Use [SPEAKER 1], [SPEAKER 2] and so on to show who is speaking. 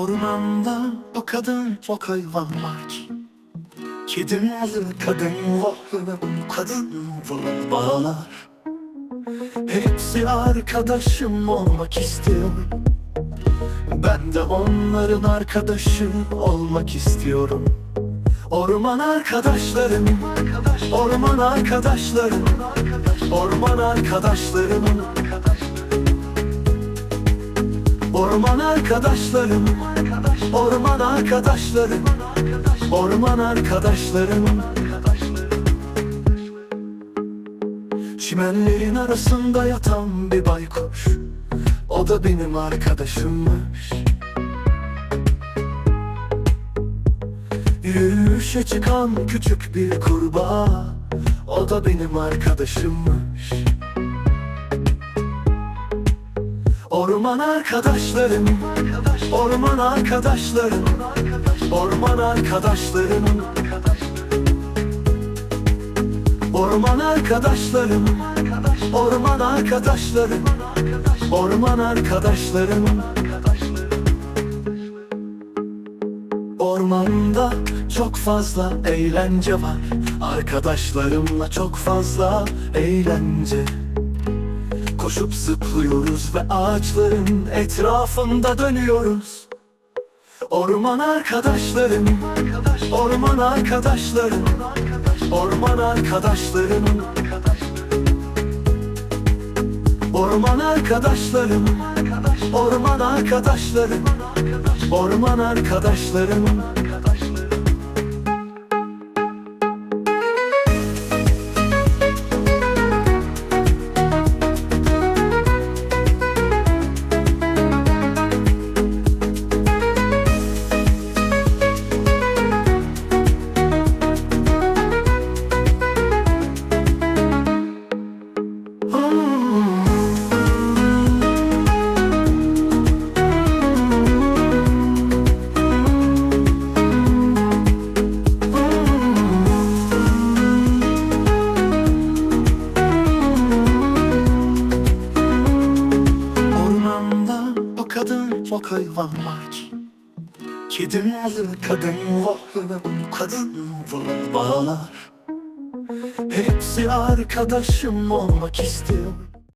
[SPEAKER 1] Ormanda o kadın çok hayvan var. Kediler kadın vahrını kadın bağlar. Hepsi arkadaşım olmak istiyor. Ben de onların arkadaşı olmak istiyorum. Orman arkadaşlarım Orman arkadaşlarım Orman arkadaşlarım Orman arkadaşlarım Orman arkadaşlarım. Orman arkadaşlarım. Çimenlerin arasında yatan bir baykuş. O da benim arkadaşımmış. Yürüyüşe çıkan küçük bir kurbağa. O da benim arkadaşımmış Orman arkadaşlarım. Orman arkadaşlarım. Orman arkadaşlarım. Orman arkadaşlarım. Orman arkadaşlarım. Orman arkadaşlarım. Ormanda çok fazla eğlence var. Arkadaşlarımla çok fazla eğlence Koşup zıplıyoruz ve ağaçların etrafında dönüyoruz. Orman arkadaşlarım Orman arkadaşlarım Orman arkadaşlarım. Orman arkadaşlarım Orman arkadaşlarım Orman arkadaşlarım. Ormanda çok hayvan var ki Kediler kadın vahrını kadın bağlar Hepsi arkadaşım olmak istiyor